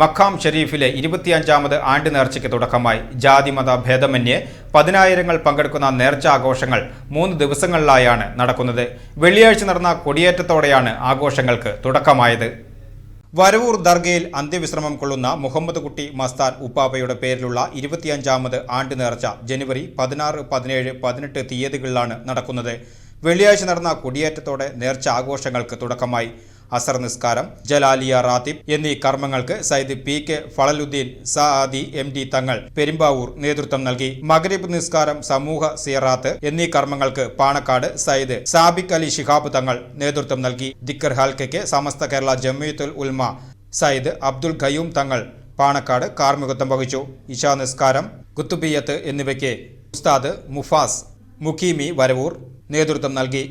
മഖാം ഷെരീഫിലെ ഇരുപത്തിയഞ്ചാമത് ആണ്ട് നേർച്ചയ്ക്ക് തുടക്കമായി. ജാതിമത ഭേദമന്യേ പതിനായിരങ്ങൾ പങ്കെടുക്കുന്ന നേർച്ച ആഘോഷങ്ങൾ മൂന്ന് ദിവസങ്ങളിലായാണ് നടക്കുന്നത്. വെള്ളിയാഴ്ച നടന്ന കൊടിയേറ്റത്തോടെയാണ് ആഘോഷങ്ങൾക്ക് തുടക്കമായത്. വരവൂർ ദർഗയിൽ അന്ത്യവിശ്രമം കൊള്ളുന്ന മുഹമ്മദ് കുട്ടി മസ്താൻ ഉപ്പാപ്പയുടെ പേരിലുള്ള ഇരുപത്തിയഞ്ചാമത് ആണ്ട് നേർച്ച ജനുവരി പതിനാറ് പതിനേഴ് പതിനെട്ട് തീയതികളിലാണ് നടക്കുന്നത്. വെള്ളിയാഴ്ച നടന്ന കൊടിയേറ്റത്തോടെ നേർച്ച ആഘോഷങ്ങൾക്ക് തുടക്കമായി. അസർ നിസ്കാരം ജലാലിയ റാത്തിബ് എന്നീ കർമ്മങ്ങൾക്ക് Sayyid P K Fazaluddin Saadi M D Thangal Perumbavoor നേതൃത്വം നൽകി. മഗ്രിബ് നിസ്കാരം സമൂഹ സിയറാത്ത് എന്നീ കർമ്മങ്ങൾക്ക് പാണക്കാട് സയ്യിദ് സാബിക് അലി ഷിഹാബ് തങ്ങൾ നേതൃത്വം നൽകി. ദിക്കർ ഹാൽക്കയ്ക്ക് സമസ്ത കേരള ജമിയത്തുൽ ഉൽമ സയ്യിദ് അബ്ദുൽ ഖയൂം തങ്ങൾ പാണക്കാട് കാർമ്മികത്വം വഹിച്ചു. ഇശാ നിസ്കാരം കുത്തുബിയത്ത് എന്നിവയ്ക്ക് ഉസ്താദ് മുഫാസ് മുഖീമി വരവൂർ നേതൃത്വം നൽകി.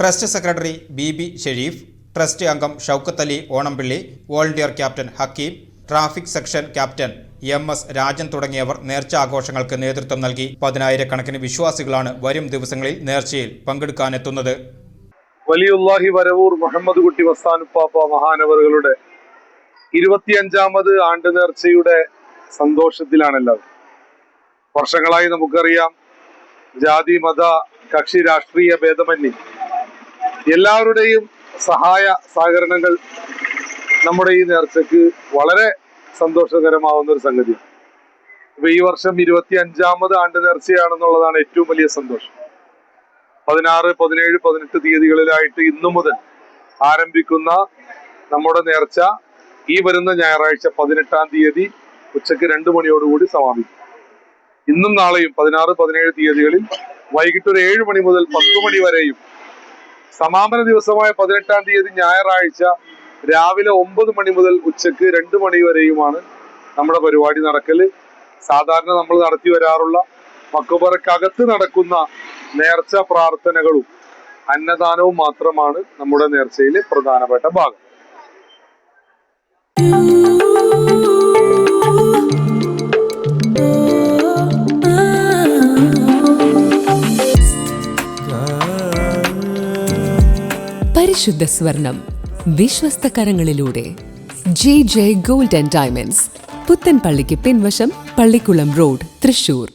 Trust secretary B B Sharif trust അംഗം Shoukath Ali Onampilly volunteer captain Hakeem traffic section captain M S Rajan തുടങ്ങിയവർ നേർച്ച ആഘോഷങ്ങൾക്ക് നേതൃത്വം നൽകി. പതിനായിരക്കണക്കിന് വിശ്വാസികളാണ് വരും ദിവസങ്ങളിൽ നേർച്ചയിൽ പങ്കെടുക്കാനെത്തുന്നത്. വലിയുല്ലാഹി വരവൂർ മുഹമ്മദ് കുട്ടി വസ്താനുപ്പാപ്പ മഹാനവറുകളുടെ ഇരുപത്തിയഞ്ചാമത് ആണ്ട് നേർച്ചയുടെ സന്തോഷത്തിലാണെല്ലാവരും വർഷങ്ങളായി നമുക്കറിയാം ജാതി മത കക്ഷി രാഷ്ട്രീയ ഭേദമന്യേ എല്ലാവരുടെയും സഹായ സഹകരണങ്ങൾ നമ്മുടെ ഈ നേർച്ചയ്ക്ക് വളരെ സന്തോഷകരമാവുന്ന ഒരു സംഗതിയാണ്. ഇപ്പൊ ഈ വർഷം ഇരുപത്തി അഞ്ചാമത് ആണ്ട് നേർച്ചയാണെന്നുള്ളതാണ് ഏറ്റവും വലിയ സന്തോഷം. പതിനാറ് പതിനേഴ് പതിനെട്ട് തീയതികളിലായിട്ട് ഇന്നു മുതൽ ആരംഭിക്കുന്ന നമ്മുടെ നേർച്ച ഈ വരുന്ന ഞായറാഴ്ച പതിനെട്ടാം തീയതി ഉച്ചയ്ക്ക് രണ്ട് മണിയോടുകൂടി സമാപിക്കും. ഇന്നും നാളെയും പതിനാറ് പതിനേഴ് തീയതികളിൽ വൈകിട്ട് ഒരു ഏഴ് മണി മുതൽ പത്ത് മണി വരെയും സമാപന ദിവസമായ പതിനെട്ടാം തീയതി ഞായറാഴ്ച രാവിലെ ഒമ്പത് മണി മുതൽ ഉച്ചയ്ക്ക് രണ്ട് മണി വരെയുമാണ് നമ്മുടെ പരിപാടി നടക്കൽ. സാധാരണ നമ്മൾ നടത്തി വരാറുള്ള മക്കബറക്കകത്ത് നടക്കുന്ന നേർച്ച പ്രാർത്ഥനകളും അന്നദാനവും മാത്രമാണ് നമ്മുടെ നേർച്ചയിലെ പ്രധാനപ്പെട്ട ഭാഗം. പരിശുദ്ധ സ്വർണം. വിശ്വസ്ത കരങ്ങളിലൂടെ. J J gold and diamonds പുത്തൻപള്ളിക്ക് പിൻവശം പള്ളിക്കുളം റോഡ് തൃശൂർ.